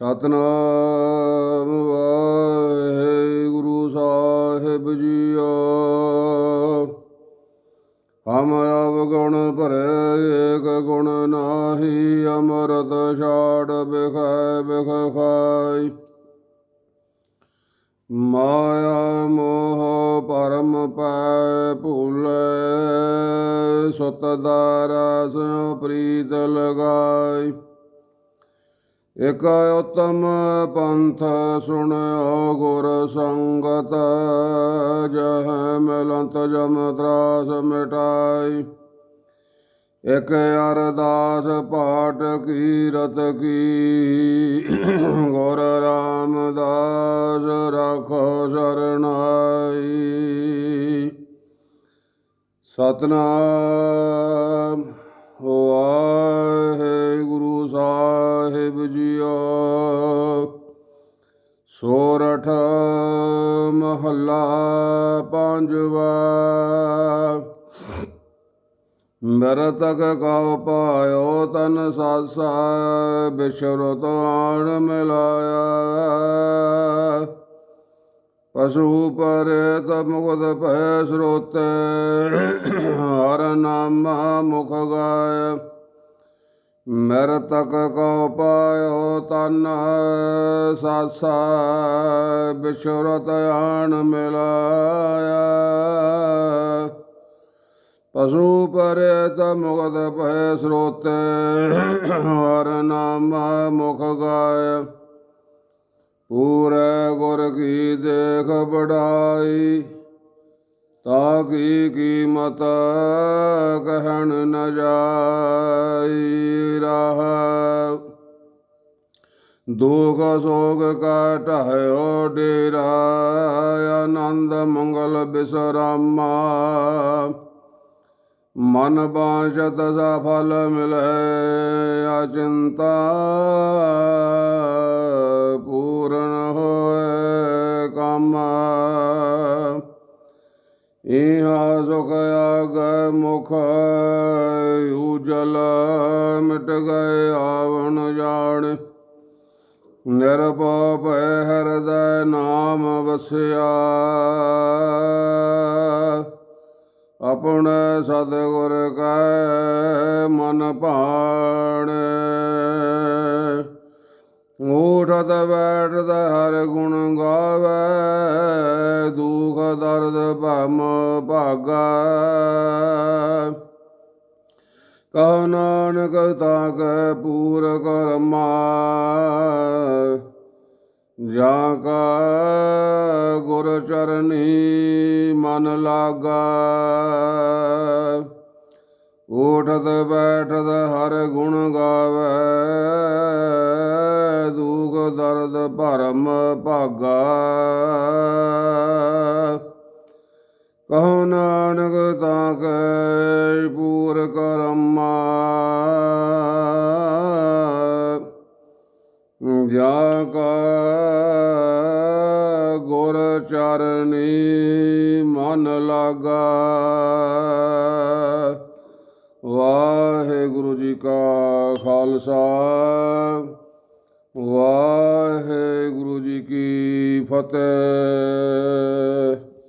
ਸਤਨਾਮ ਵਾਹਿਗੁਰੂ ਸਾਹਿਬ ਜੀਓ। ਹਮ ਅਵਗੁਣ ਭਰੇ ਏਕ ਗੁਣ ਨਾਹੀ, ਅਮਰਤ ਛਾੜ ਬਿਖੈ ਬਿਖ ਖਾਈ ਮਾਇਆ ਮੋਹ ਪਰਮ ਪੈ ਭੂਲੇ, ਸੁਤ ਦਾਰਸ ਪ੍ਰੀਤ ਲਗਾਈ। ਇਕ ਉਤਮ ਪੰਥ ਸੁਣਿਓ ਗੁਰ ਸੰਗਤ, ਜਹ ਮਿਲੰਤ ਜਮ ਤਰਾਸ ਮਿਟਾਈ। ਇਕ ਅਰਦਾਸ ਪਾਠ ਕੀਰਤ ਕੀ, ਗੁਰ ਰਾਮਦਾਸ ਰਾਖੋ ਸਰਣਾਈ ਸਤਨਾਮ। ਮਹੱਲਾ ਪੰਜਵਾ। ਮਰਤਕ ਕਉ ਪਾਇਓ, ਤਨ ਸਾਸਾ ਬਿਸ਼ਰਤ ਆਣ ਮਿਲਾਇਆ। ਪਸ਼ੂ ਪਰੇਤ ਮੁਕਤ ਭੈ ਸਰੋਤੇ, ਹਰ ਨਾਮਾ ਮੁਖ ਗਾਇ ਮਰਤਕ ਕਉ ਪਾਇਓ ਤਨ ਸਾਸਾ ਬਿਸ਼ਰਤ ਆਣ ਮਿਲਾਇਆ। ਪਸ਼ੂ ਪਰੇ ਪਰੇਤ ਮੁਕਤ ਭੈ ਸਰੋਤੇ, ਹਰ ਨਾਮ ਮੁਖ ਗਾਇ ਪੂਰੇ ਗੁਰ ਕੀ ਦੇਖ ਬੜਾਈ ਤਾ ਕੀ ਕੀਮਤ ਕਹਿਣ ਨ ਜਾਈ ਰਹਾ। ਦੁਖ ਸੋਗ ਕਾ ਢਾਇਓ ਡੇਰਾ, ਆਨੰਦ ਮੰਗਲ ਬਿਸਰਾਮਾ। ਮਨ ਬਾਸ਼ਤ ਸਫਲ ਫਲ ਮਿਲੇ, ਅਚਿੰਤਾ ਪੂਰਨ ਹੋ ਉਜਲ ਮਿਟ ਗਏ ਆਵਣ ਜਾਣ। ਨਿਰਭਉ ਭੈ ਹਿਰਦੈ ਨਾਮ ਵਸਿਆ। ਆਪਣੇ ਸਤਿਗੁਰ ਕੈ ਮਨ ਭਾਣੇ। ਊਠਤ ਬੈਠਤ ਹਰ ਗੁਣ ਗਾਵੇ, ਦੁਖ ਦਰਦ ਭਮ ਭਾਗਾ। ਕਹੋ ਨਾਨਕ ਤਾ ਤਾਕ ਪੂਰ ਕਰਮਾ ਜਾ ਕਾ ਗੁਰ ਚਰਨੀ ਮਨ ਲਾਗਾ। ਊਠਤ ਬੈਠਤ ਹਰ ਗੁਣ ਗਾਵੇ, ਦੁਖ ਦਰਦ ਭਰਮ ਭਾਗਾ। ਕਹੋ ਨਾਨਕ ਤਾਂ ਕੈ ਪੂਰ ਕਰਮਾ ਜਾ ਕਾ ਗੁਰ ਚਰਨੀ ਮਨ ਲਾਗਾ। ਵਾਹਿਗੁਰੂ ਜੀ ਕਾ ਖਾਲਸਾ। ਵਾਹਿਗੁਰੂ ਜੀ ਕੀ ਫਤਿਹ।